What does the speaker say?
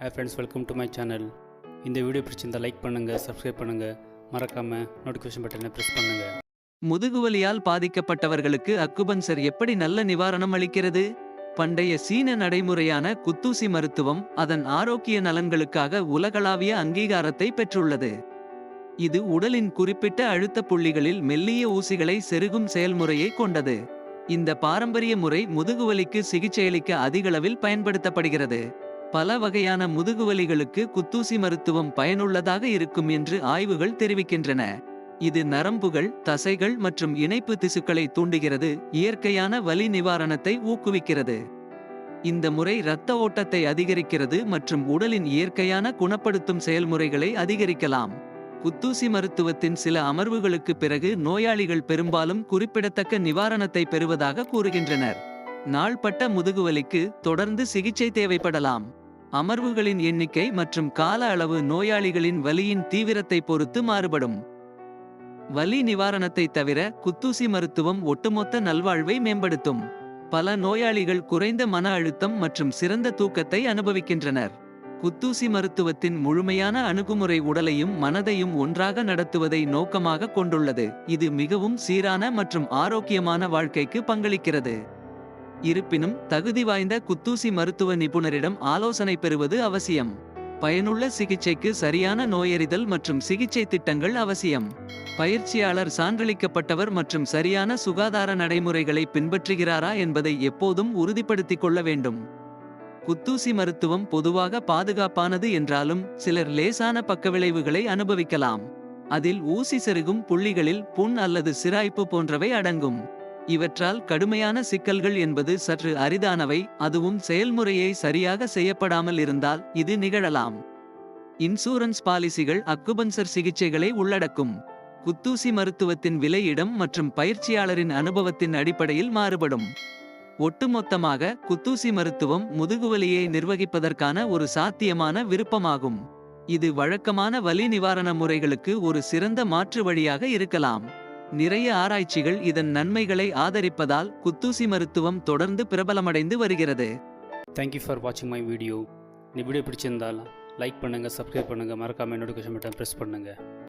Hey friends welcome to my channel இந்த video பிடிச்சிருந்தால் like பண்ணுங்கள் சப்ஸ்கிரைப் பண்ணுங்கள் மறக்காமல் நோட்டிஃபிகேஷன் பட்டனை ப்ரெஸ் பண்ணுங்கள் முதுகுவலியால் பாதிக்கப்பட்டவர்களுக்கு அக்குபன்சர் எப்படி நல்ல நிவாரணம் அளிக்கிறது? பண்டைய சீன நடைமுறையான குத்தூசி மருத்துவம் அதன் ஆரோக்கிய நலன்களுக்காக உலகளாவிய அங்கீகாரத்தை பெற்றுள்ளது. இது உடலின் குறிப்பிட்ட அழுத்த புள்ளிகளில் மெல்லிய ஊசிகளை செருகும் செயல்முறையை கொண்டது. இந்த பாரம்பரிய முறை முதுகுவலிக்கு சிகிச்சையளிக்க அதிகளவில் பயன்படுத்தப்படுகிறது. பல வகையான முதுகுவலிகளுக்கு குத்தூசி மருத்துவம் பயனுள்ளதாக இருக்கும் என்று ஆய்வுகள் தெரிவிக்கின்றன. இது நரம்புகள் தசைகள் மற்றும் இணைப்பு திசுக்களை தூண்டுகிறது இயற்கையான வலி நிவாரணத்தை ஊக்குவிக்கிறது. இந்த முறை இரத்த ஓட்டத்தை அதிகரிக்கிறது மற்றும் உடலின் இயற்கையான குணப்படுத்தும் செயல்முறைகளை அதிகரிக்கலாம். குத்தூசி மருத்துவத்தின் சில அமர்வுகளுக்கு பிறகு நோயாளிகள் பெரும்பாலும் குறிப்பிடத்தக்க நிவாரணத்தை பெறுவதாக கூறுகின்றனர். நாள்பட்ட முதுகுவலிக்கு தொடர்ந்து சிகிச்சை தேவைப்படலாம். அமர்வுகளின் எண்ணிக்கை மற்றும் கால அளவு நோயாளிகளின் வலியின் தீவிரத்தை பொறுத்து மாறுபடும். வலி நிவாரணத்தை தவிர குத்தூசி மருத்துவம் ஒட்டுமொத்த நல்வாழ்வை மேம்படுத்தும். பல நோயாளிகள் குறைந்த மன அழுத்தம் மற்றும் சிறந்த தூக்கத்தை அனுபவிக்கின்றனர். குத்தூசி மருத்துவத்தின் முழுமையான அணுகுமுறை உடலையும் மனதையும் ஒன்றாக நடத்துவதை நோக்கமாக கொண்டுள்ளது. இது மிகவும் சீரான மற்றும் ஆரோக்கியமான வாழ்க்கைக்கு பங்களிக்கிறது. இருப்பினும் தகுதி வாய்ந்த குத்தூசி மருத்துவ நிபுணரிடம் ஆலோசனை பெறுவது அவசியம். பயனுள்ள சிகிச்சைக்கு சரியான நோயறிதல் மற்றும் சிகிச்சை திட்டங்கள் அவசியம். பயிற்சியாளர் சான்றளிக்கப்பட்டவர் மற்றும் சரியான சுகாதார நடைமுறைகளை பின்பற்றுகிறாரா என்பதை எப்போதும் உறுதிப்படுத்திக் கொள்ள வேண்டும். குத்தூசி மருத்துவம் பொதுவாக பாதுகாப்பானது என்றாலும் சிலர் லேசான பக்கவிளைவுகளை அனுபவிக்கலாம். அதில் ஊசி செருகும் புள்ளிகளில் புண் அல்லது சிராய்ப்பு போன்றவை அடங்கும். இவற்றால் கடுமையான சிக்கல்கள் என்பது சற்று அரிதானவை அதுவும் செயல்முறையை சரியாக செய்யப்படாமல் இருந்தால் இது நிகழலாம். இன்சூரன்ஸ் பாலிசிகள் அக்குபன்சர் சிகிச்சைகளை உள்ளடக்கும். குத்தூசி மருத்துவத்தின் விலையிடம் மற்றும் பயிற்சியாளரின் அனுபவத்தின் அடிப்படையில் மாறுபடும். ஒட்டுமொத்தமாக குத்தூசி மருத்துவம் முதுகுவலியை நிர்வகிப்பதற்கான ஒரு சாத்தியமான விருப்பமாகும். இது வழக்கமான வலி நிவாரண முறைகளுக்கு ஒரு சிறந்த மாற்று வழியாக இருக்கலாம். நிறைய ஆராய்ச்சிகள் இதன் நன்மைகளை ஆதரிப்பதால் குத்தூசி மருத்துவம் தொடர்ந்து பிரபலமடைந்து வருகிறது. தேங்க்யூ ஃபார் வாட்சிங் மை வீடியோ இந்த வீடியோ பிடிச்சிருந்தால் லைக் பண்ணுங்கள் சப்ஸ்கிரைப் பண்ணுங்கள் மறக்காமல் நோட்டிஃபிகேஷன் பட்டன் ப்ரெஸ் பண்ணுங்கள்